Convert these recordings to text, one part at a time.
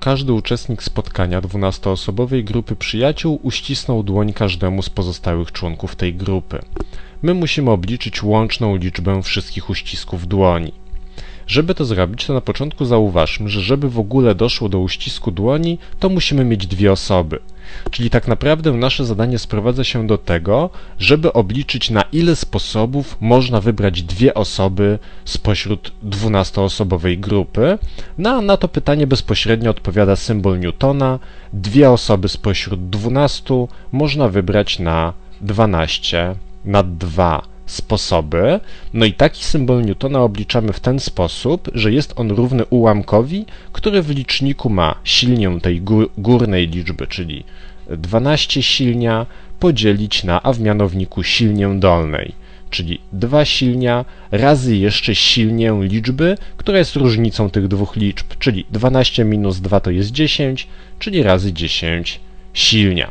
każdy uczestnik spotkania 12-osobowej grupy przyjaciół uścisnął dłoń każdemu z pozostałych członków tej grupy. My musimy obliczyć łączną liczbę wszystkich uścisków dłoni. Żeby to zrobić, to na początku zauważmy, że żeby w ogóle doszło do uścisku dłoni, to musimy mieć dwie osoby. Czyli tak naprawdę nasze zadanie sprowadza się do tego, żeby obliczyć na ile sposobów można wybrać dwie osoby spośród 12-osobowej grupy. Na, na to pytanie bezpośrednio odpowiada symbol Newtona. Dwie osoby spośród 12 można wybrać na 12 na 2 sposoby. No i taki symbol Newtona obliczamy w ten sposób, że jest on równy ułamkowi, który w liczniku ma silnię tej górnej liczby, czyli 12 silnia, podzielić na, a w mianowniku silnię dolnej, czyli 2 silnia razy jeszcze silnię liczby, która jest różnicą tych dwóch liczb, czyli 12 minus 2 to jest 10, czyli razy 10 silnia.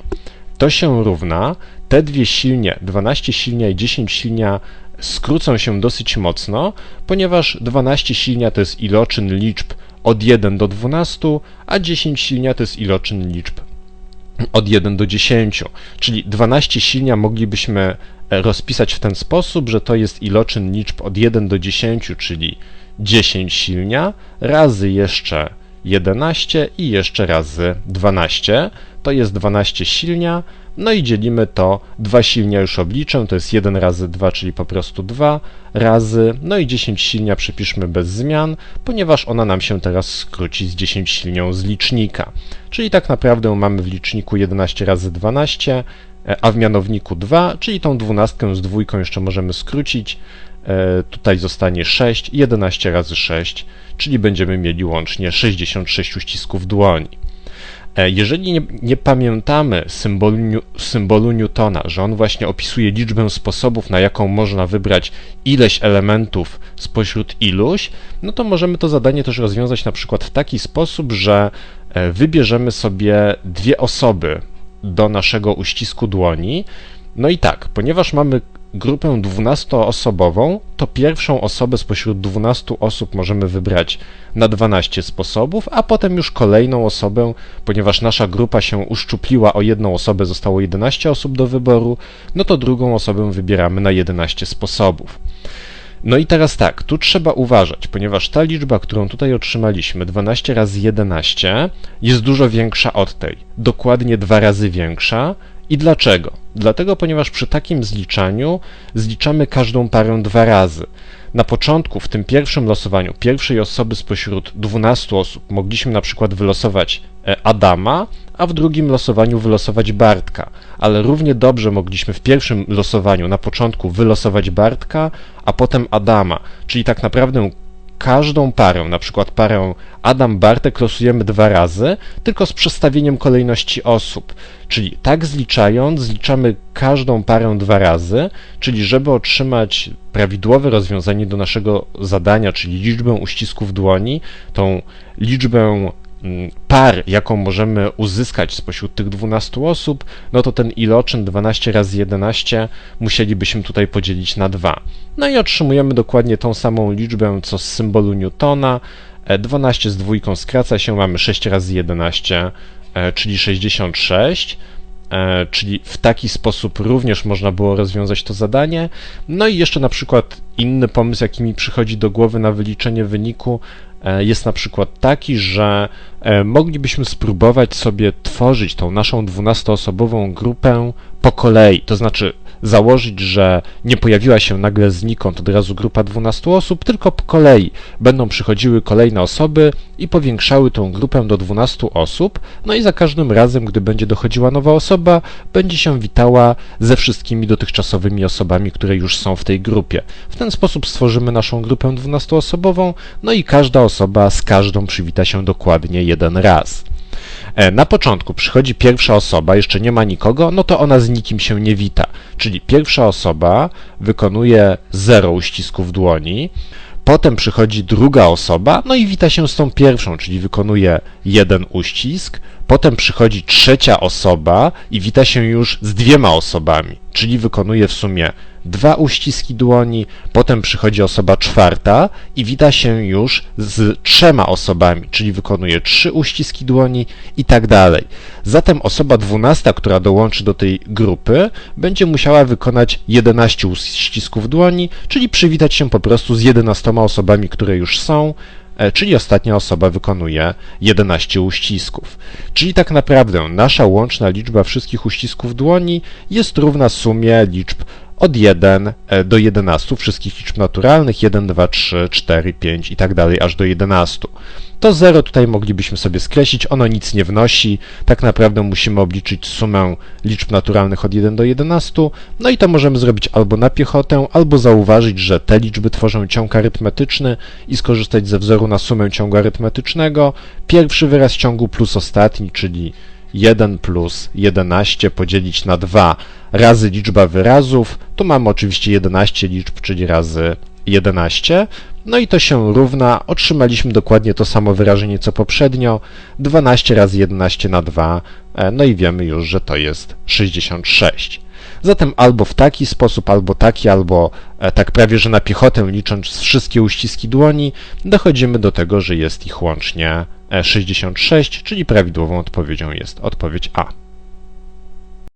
To się równa te dwie silnie, 12 silnia i 10 silnia, skrócą się dosyć mocno, ponieważ 12 silnia to jest iloczyn liczb od 1 do 12, a 10 silnia to jest iloczyn liczb od 1 do 10. Czyli 12 silnia moglibyśmy e, rozpisać w ten sposób, że to jest iloczyn liczb od 1 do 10, czyli 10 silnia, razy jeszcze 11 i jeszcze razy 12. To jest 12 silnia, no i dzielimy to, 2 silnia już obliczę, to jest 1 razy 2, czyli po prostu 2 razy, no i 10 silnia przepiszmy bez zmian, ponieważ ona nam się teraz skróci z 10 silnią z licznika. Czyli tak naprawdę mamy w liczniku 11 razy 12, e, a w mianowniku 2, czyli tą dwunastkę z dwójką jeszcze możemy skrócić. E, tutaj zostanie 6, 11 razy 6, czyli będziemy mieli łącznie 66 uścisków dłoni. E, jeżeli nie, nie pamiętamy symbolu, symbolu Newtona, że on właśnie opisuje liczbę sposobów, na jaką można wybrać ileś elementów spośród iluś, no to możemy to zadanie też rozwiązać na przykład w taki sposób, że e, wybierzemy sobie dwie osoby do naszego uścisku dłoni. No i tak, ponieważ mamy grupę 12-osobową, to pierwszą osobę spośród 12 osób możemy wybrać na 12 sposobów, a potem już kolejną osobę, ponieważ nasza grupa się uszczupliła o jedną osobę, zostało 11 osób do wyboru, no to drugą osobę wybieramy na 11 sposobów. No i teraz tak, tu trzeba uważać, ponieważ ta liczba, którą tutaj otrzymaliśmy, 12 razy 11, jest dużo większa od tej, dokładnie dwa razy większa, i dlaczego? Dlatego, ponieważ przy takim zliczaniu zliczamy każdą parę dwa razy. Na początku, w tym pierwszym losowaniu, pierwszej osoby spośród 12 osób mogliśmy na przykład wylosować e, Adama, a w drugim losowaniu wylosować Bartka. Ale równie dobrze mogliśmy w pierwszym losowaniu na początku wylosować Bartka, a potem Adama. Czyli tak naprawdę każdą parę, na przykład parę Adam-Bartek losujemy dwa razy, tylko z przestawieniem kolejności osób. Czyli tak zliczając, zliczamy każdą parę dwa razy, czyli żeby otrzymać prawidłowe rozwiązanie do naszego zadania, czyli liczbę uścisków dłoni, tą liczbę par, jaką możemy uzyskać spośród tych 12 osób, no to ten iloczyn 12 razy 11 musielibyśmy tutaj podzielić na 2. No i otrzymujemy dokładnie tą samą liczbę, co z symbolu Newtona. 12 e, z dwójką skraca się, mamy 6 razy 11, e, czyli 66 e, czyli w taki sposób również można było rozwiązać to zadanie. No i jeszcze na przykład inny pomysł, jaki mi przychodzi do głowy na wyliczenie wyniku, E, jest na przykład taki, że e, moglibyśmy spróbować sobie tworzyć tą naszą 12-osobową grupę po kolei, to znaczy założyć, że nie pojawiła się nagle znikąd od razu grupa 12 osób, tylko po kolei będą przychodziły kolejne osoby i powiększały tą grupę do 12 osób, no i za każdym razem, gdy będzie dochodziła nowa osoba, będzie się witała ze wszystkimi dotychczasowymi osobami, które już są w tej grupie. W ten sposób stworzymy naszą grupę 12-osobową, no i każda osoba z każdą przywita się dokładnie jeden raz. E, na początku przychodzi pierwsza osoba, jeszcze nie ma nikogo, no to ona z nikim się nie wita. Czyli pierwsza osoba wykonuje zero uścisków dłoni, potem przychodzi druga osoba, no i wita się z tą pierwszą, czyli wykonuje jeden uścisk, potem przychodzi trzecia osoba i wita się już z dwiema osobami, czyli wykonuje w sumie dwa uściski dłoni, potem przychodzi osoba czwarta i wita się już z trzema osobami, czyli wykonuje trzy uściski dłoni i tak dalej. Zatem osoba dwunasta, która dołączy do tej grupy, będzie musiała wykonać 11 uścisków dłoni, czyli przywitać się po prostu z 11 osobami, które już są, czyli ostatnia osoba wykonuje 11 uścisków. Czyli tak naprawdę nasza łączna liczba wszystkich uścisków dłoni jest równa sumie liczb od 1 e, do 11 wszystkich liczb naturalnych 1, 2, 3, 4, 5 i tak dalej aż do 11. To 0 tutaj moglibyśmy sobie skreślić, ono nic nie wnosi, tak naprawdę musimy obliczyć sumę liczb naturalnych od 1 do 11, no i to możemy zrobić albo na piechotę, albo zauważyć, że te liczby tworzą ciąg arytmetyczny i skorzystać ze wzoru na sumę ciągu arytmetycznego. Pierwszy wyraz ciągu plus ostatni, czyli 1 plus 11 podzielić na 2 razy liczba wyrazów. Tu mamy oczywiście 11 liczb, czyli razy 11. No i to się równa, otrzymaliśmy dokładnie to samo wyrażenie co poprzednio, 12 razy 11 na 2, e, no i wiemy już, że to jest 66. Zatem albo w taki sposób, albo taki, albo e, tak prawie że na piechotę licząc wszystkie uściski dłoni, dochodzimy do tego, że jest ich łącznie 66, e, czyli prawidłową odpowiedzią jest odpowiedź A.